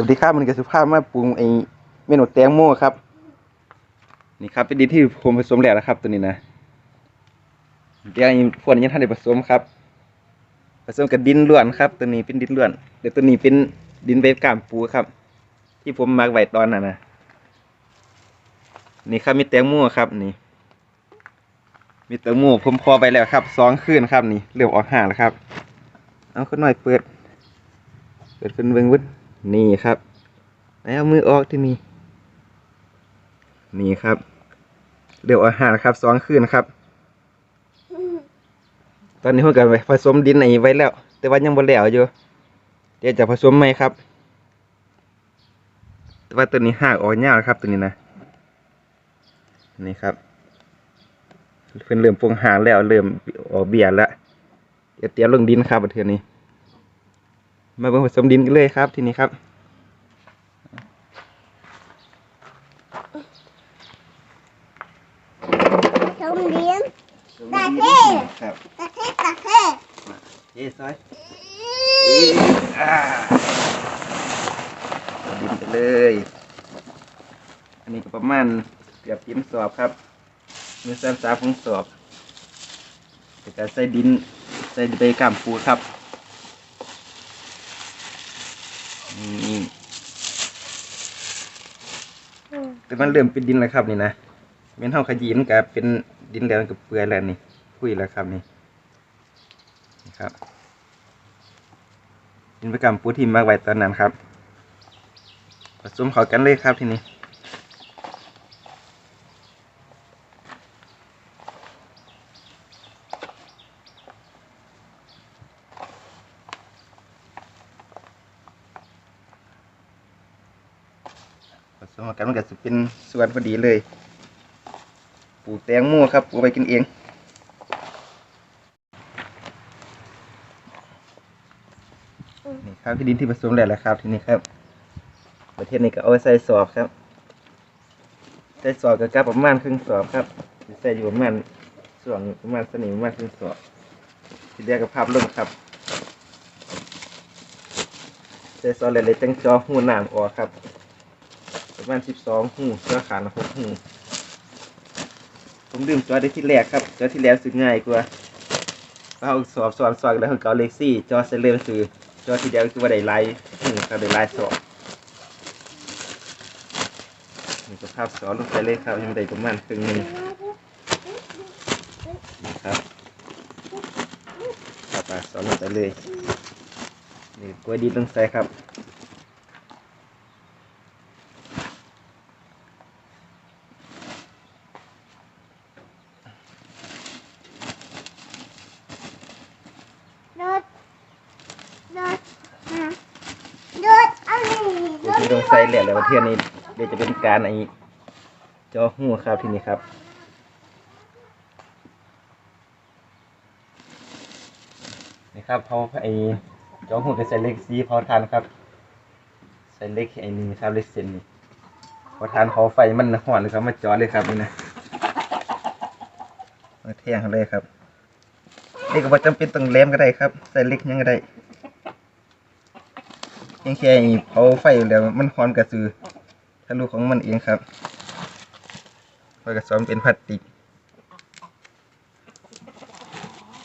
วัสดีครับมันก็สุภาพมาปรุงไอ้เมนูแตงโมครับ นี่ครับเป็นดินที่ผมผสมแล้วนะครับ ตัวนี้นะเดี๋ยวอีกพวกนี้ยังท่านได้ผสมครับ ผสมกับดินล้วนครับ ตัวนี้เป็นดินล้วน เดี๋ยวตัวนี้เป็นดินใบกามปูครับ ที่ผมมาร์กไว้ตอนนั้นะนี่ครับมีแตงโมครับนี่ มีแตงโมผมพอไปแล้วครับสองคืนครับนี่เริ่มออกห่างแล้วครับ เอาขึ้นหน่อยเปิด เปิดขึ้นเบิ้งวุ้น นี่ครับแล้วมือออกที่นี่นี่ครับเดี๋ยวอาหารครับสองคืนครับ ตอนนี้ผมก็ไปผสมดินไอ้ไว้แล้ว แต่ว่ายังบ่แล้วอยู่ เดี๋ยวจะผสมใหม่ครับ แต่ว่าตัวนี้หากออกยากครับตัวนี้นะนี่ครับเพิ่นเริ่มปรุงหางแล้วเริ่มออกเบียร์แล้วเดี๋ยวเตรียมลงดินครับเทศนี้ มาเบิ่งผสมดินกันเลยครับทีนี้ครับชมเลี้ยงตาเท่ครับตะเทตะเทเย้ซอยอ่าดินไปเลย อันนี้ก็ประมาณเกือบจิ้มสอบครับมือสามสามของสอบแต่การใส่ดินใส่ใบกล้ามปูครับ นี่แต่มันเริ่มเป็นดินแล้วครับนี่นะเม็นเท่าขยีนกับเป็นดินแล้วกับเปื่อยแล้วนี่คุยแล้วครับนี่นครับดินประกล้ามปูที่มากไว้ตอนนั้นครับผสมเข้ากันเลยครับทีนี้ ผสมกันมันก็จะเป็นส่วนพอดีเลย ปลูกแตงโมครับปลูกไปกินเองนี่ครับที่ดินที่ผสมแล้วแหละครับทีนี้ครับ ประเทศนี้ก็เอาไว้ใส่สอบครับ ใส่สอบก็กลับประมาณครึ่งสอบครับใส่อยู่ประมาณส่วนประมาณสนิมประมาณครึ่งสอบที่เรียกกับภาพลงครับใส่ซอสเลยๆจังจอหูน้ำออกครับ ประมาณสิบสองหูจอขาดหกหูผมดื่มจอได้ที่แรกครับ จอที่แล้วสึกง่ายกว่าเอาสอบสอนสอนแล้วเขาเกาเล็กซี่ จอเซเลมคือจอที่เดียวคือว่าได้ไลายหูครับได้ไลายสอบนี่ก็ภาพสอนลงไปเลยครับยังได้ประมาณครึ่งหนึ่งนี่ครับภาพสอนลงไปเลยนี่กล้วยดีต้องใส่ครับ รถรถฮะรถอะไรร เดี๋ยว ถ ที่ ต้องใส่เหรียญแล้วเทียนนี้เดี๋ยวจะเป็นการไอ้จอหูครับที่นี้ครับนี่ครับเขาไอ้จอหูก็ใส่เล็กสีเผาทานครับ ใส่เล็กไอ้นี่ครับเล็กเส้นนี่เผาทานเขาไฟมันห่อนเลยครับมาจอเลยครับนี่นะมาเทียงเขาเลยครับนี่ก็บ่จำเป็นต้องแหลมก็ได้ครับ ใส่เล็กยังก็ได้ เพียงแค่เผาไฟอยู่แล้วมันฮ้อนกระสือทะลุของมันเองครับไฟกระสอมเป็นพลาสติก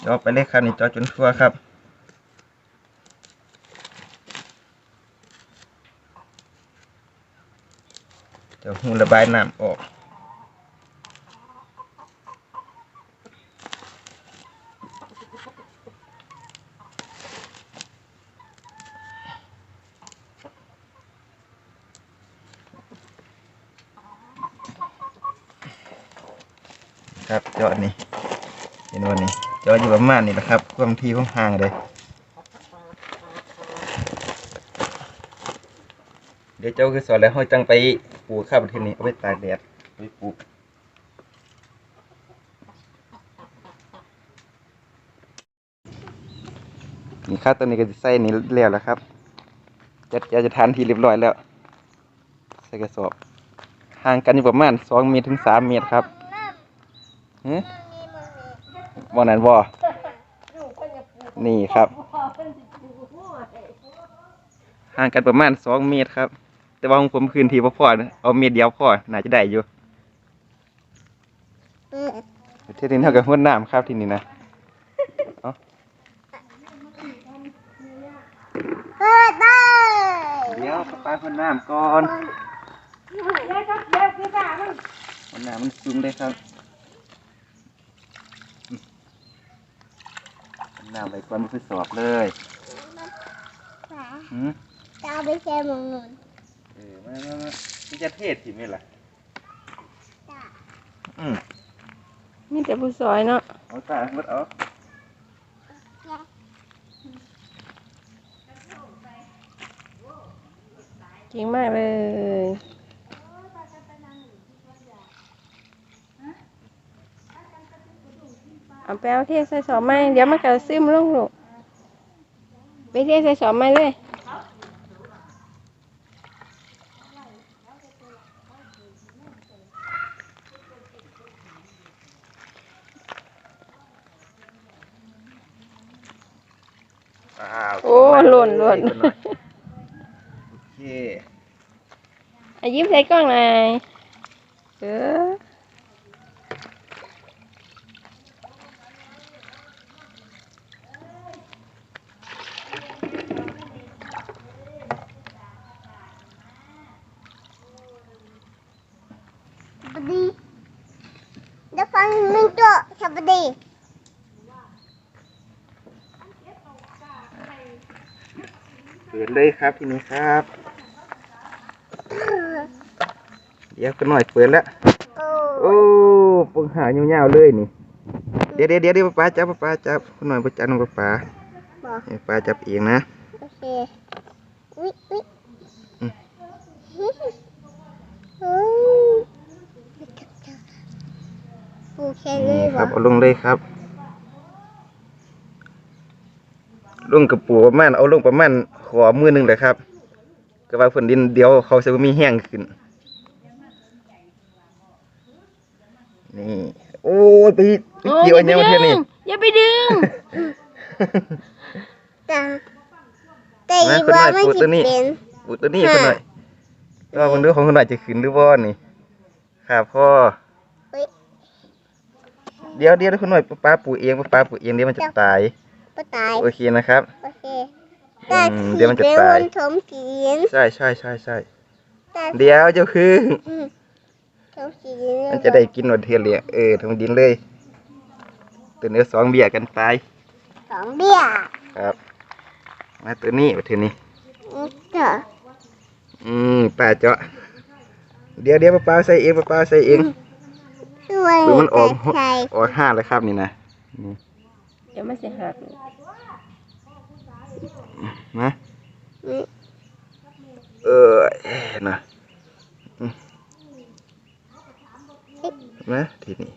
จอไปเลยครับนี่จอจนทั่วครับเดี๋ยวหูระบายน้ำออก ครับจอนี่เห็นวันนี้จออยู่ประมาณนี้แหละครับความที่ของห่างเลยเดี๋ยวเจ้าคือสอนแล้วเขาจังไปปลูกข้าวประเทศนี้เอาไปตากแดดไปปลูกนี่ครับตอนนี้ก็จะใส่นี่แล้วแล้วครับจัดยาจะทานทีเรียบร้อยแล้ว ใส่กระสอบห่างกันอยู่ประมาณสองเมตรถึงสามเมตรครับ หืบ่นั้นบ่นี่ครับ ห่างกันประมาณสองเมตรครับ แต่ว่าของผมคืนทีพอพอนะเอาเมตรเดียวพอน่าจะได้อยู่เปิดเที่นี้เท่ากับห้วนน้ำครับที่นี่นะเปิดได้เดี๋ยวป้าห้วนน้ำก่อนเดี๋ยวครับเดี๋ยวพี่จ๋ามันห้วนน้ำมันซุ่มเลยครับอืมห้ว นน้ำไปก่อนมันไปสอบเลยจ๋าหืมจะเอาไปแช่หมองนุ่นเออมามามามันจะเทศถิ่มไหมล่ะจ้าอืมมีแต่ผู้ซอยเนาะเอาตาหมดเอาเก่งมากเลย เอาไปเอาเทใส่สอบไม้เดี๋ยวมันก็ซึมลงลูกไปเทใส่สอบไม้เลยอ้าวโอ้หล่นหล่นโอเค อายิ้มใส่กล้องหน่อยเออ สวัสดีเดี๋ยวฟังหนึ่ง ตัวสวัสดีเปิดเลยครับทีนี้ครับ เดี๋ยวกันหน่อยเปิดแล้วโอ้โอ้ปงหายาวๆเลยนี่เดี๋ยวเดี๋ยวเดี๋ยวเดี๋ยวป้าจับป้าจับคนหน่อยป้าจับน้องป้าบอกให้ป้าจับเองนะโอเคอุ๊ยอุ๊ย อืม เฮ้ยปู แค่นี้นี่เหครรัอบเอาลงเลยครับ ลงกระปูประมาณเอาลงประมาณขอมือหนึ่งเลยครับก็ว่าฝนดินเดี๋ยวเขาจะมีแห้งขึ้น นี่ โอ้ยไปไปเกี่ยวอันเนี้ยมาเทียนนี่อย่าไปดึงแต่แต่อีกว่าไม่คิดเป็นอุดตัวนี้คนหน่อยก็คนดูของคนหน่อยจะขึ้นหรือบ่นี่ครับพ่อเฮ้ย เดี๋ยวเดี๋ยวคนหน่อยป้าปลูกเองป้าปลูกเองเดี๋ยวมันจะตายป้าตายโอเคนะครับโอเคแต่อืมขีเดี๋ยวมันจะเป็นตายวนถมขีนใช่ใช่ใช่ใช่แต่เดี๋ยวเจ้าคืออืมถมขีนมันจะได้กินหนวดเทียนเลยเออทำดินเลยตัวเนื้อสองเบี้ยกันไปสองเบี้ยครับมาตัวนี้มาทีนี้อืมเจ้าอืมป้าเจาะเดี๋ยวเดี๋ยวป้าป้าใส่เองป้าป้าใส่เอง ช่วยหรือมันออกใครออกห้าแล้วครับนี่นะนี่เดี๋ยวมันจะหักลูกนะอืมเออนะอืมนะทีนี้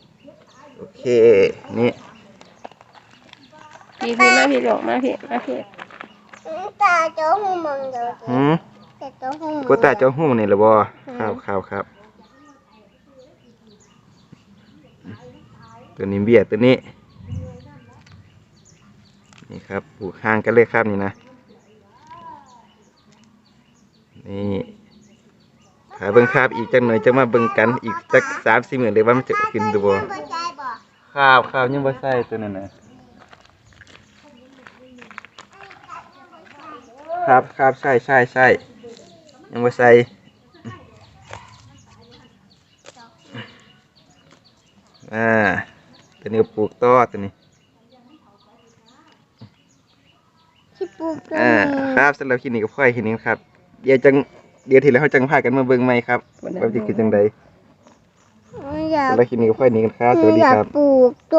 โอเคนี่พี่พี่มาพี่ลูกมาพี่มาพี่ตาเจ้าหูมองเดียวหืมแต่เจ้าหูมองกูตาเจ้าหูนี่ละบ่ครับครับครับ ตัวนี้เบี้ยตัวนี้ นี่ครับปลูกห่างกันเลยครับนี่นะ นี่ขาเบิ่งครับอีกจังหน่อยจะมาเบิ่งกันอีกสักสามสี่หมื่นเลยว่ามันจะขึ้นหรือบ่บ่ใจบ่ข้าวข้าวยังบ่ใส่ตัวนั้นนะครับครับใช่ใช่ใช่ยังบ่ใส่อ่า ตัวนี้ก็ปลูกต่อตัวนี้ที่ปลูกอ่าครับสำหรับคลิปนี้ก็พ่อยคลิปนี้ครับเดี๋ยวจังเดี๋ยวทีแล้วเขาจังพากันมาเบิ่งใหม่ครับว่าจะคือจังใดอยากสำหรับคลิปนี้ก็พ่อยนี้กันครับสวัสดีอยากครับ ปลูก